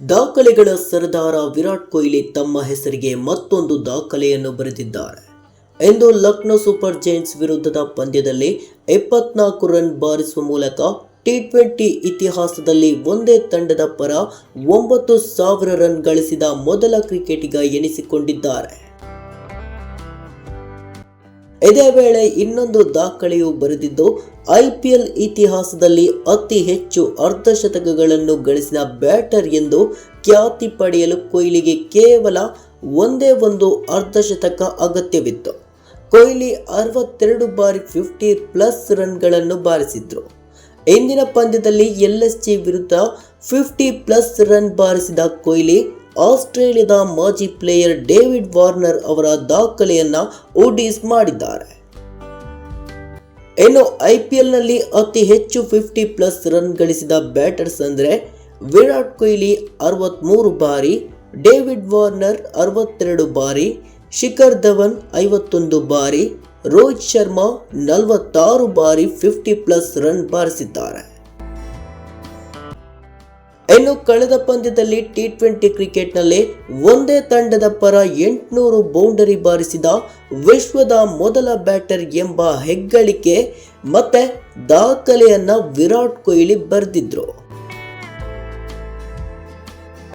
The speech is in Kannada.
ದಾಖಲೆಗಳ ಸರದಾರ ವಿರಾಟ್ ಕೊಹ್ಲಿ ತಮ್ಮ ಹೆಸರಿಗೆ ಮತ್ತೊಂದು ದಾಖಲೆಯನ್ನು ಬರೆದಿದ್ದಾರೆ. ಎಂದು ಲಕ್ನೋ ಸೂಪರ್ ಜೈಂಟ್ಸ್ ವಿರುದ್ಧದ ಪಂದ್ಯದಲ್ಲಿ ಎಪ್ಪತ್ನಾಲ್ಕು ರನ್ ಬಾರಿಸುವ ಮೂಲಕ ಟಿ ಟ್ವೆಂಟಿ ಇತಿಹಾಸದಲ್ಲಿ ಒಂದೇ ತಂಡದ ಪರ ಒಂಬತ್ತು ಸಾವಿರ ರನ್ ಗಳಿಸಿದ ಮೊದಲ ಕ್ರಿಕೆಟಿಗ ಎನಿಸಿಕೊಂಡಿದ್ದಾರೆ. ಇದೇ ವೇಳೆ ಇನ್ನೊಂದು ದಾಖಲೆಯು ಬರೆದಿದ್ದು ಐಪಿಎಲ್ ಇತಿಹಾಸದಲ್ಲಿ ಅತಿ ಹೆಚ್ಚು ಅರ್ಧಶತಕಗಳನ್ನು ಗಳಿಸಿದ ಬ್ಯಾಟರ್ ಎಂದು ಖ್ಯಾತಿ ಪಡೆಯಲು ಕೊಹ್ಲಿಗೆ ಕೇವಲ ಒಂದೇ ಒಂದು ಅರ್ಧಶತಕ ಅಗತ್ಯವಿತ್ತು. ಕೊಹ್ಲಿ ಅರವತ್ತೆರಡು ಬಾರಿ ಫಿಫ್ಟಿ ಪ್ಲಸ್ ರನ್ಗಳನ್ನು ಬಾರಿಸಿದ್ರು. ಇಂದಿನ ಪಂದ್ಯದಲ್ಲಿ ಎಲ್ ಎಸ್ ಜಿ ವಿರುದ್ಧ ಫಿಫ್ಟಿ ಪ್ಲಸ್ ರನ್ ಬಾರಿಸಿದ ಕೊಹ್ಲಿ ಆಸ್ಟ್ರೇಲಿಯಾದ ಮಾಜಿ ಪ್ಲೇಯರ್ ಡೇವಿಡ್ ವಾರ್ನರ್ ಅವರ ದಾಖಲೆಯನ್ನು ಓಡಿಸ್ ಮಾಡಿದ್ದಾರೆ. ಇನ್ನು ಐಪಿಎಲ್ನಲ್ಲಿ ಅತಿ ಹೆಚ್ಚು ಫಿಫ್ಟಿ ಪ್ಲಸ್ ರನ್ ಗಳಿಸಿದ ಬ್ಯಾಟರ್ಸ್ ಅಂದರೆ ವಿರಾಟ್ ಕೊಹ್ಲಿ ಅರವತ್ತ್ಮೂರು ಬಾರಿ, ಡೇವಿಡ್ ವಾರ್ನರ್ ಅರವತ್ತೆರಡು ಬಾರಿ, ಶಿಖರ್ ಧವನ್ ಐವತ್ತೊಂದು ಬಾರಿ, ರೋಹಿತ್ ಶರ್ಮಾ ನಲವತ್ತಾರು ಬಾರಿ ಫಿಫ್ಟಿ ಪ್ಲಸ್ ರನ್ ಬಾರಿಸಿದ್ದಾರೆ. ಇನ್ನು ಕಳೆದ ಪಂದ್ಯದಲ್ಲಿ ಟಿ ಟ್ವೆಂಟಿ ಕ್ರಿಕೆಟ್ನಲ್ಲಿ ಒಂದೇ ತಂಡದ ಪರ ಎಂಟುನೂರು ಬೌಂಡರಿ ಬಾರಿಸಿದ ವಿಶ್ವದ ಮೊದಲ ಬ್ಯಾಟರ್ ಎಂಬ ಹೆಗ್ಗಳಿಕೆ ಮತ್ತೆ ದಾಖಲೆಯನ್ನ ವಿರಾಟ್ ಕೊಹ್ಲಿ ಬರೆದಿದ್ರು.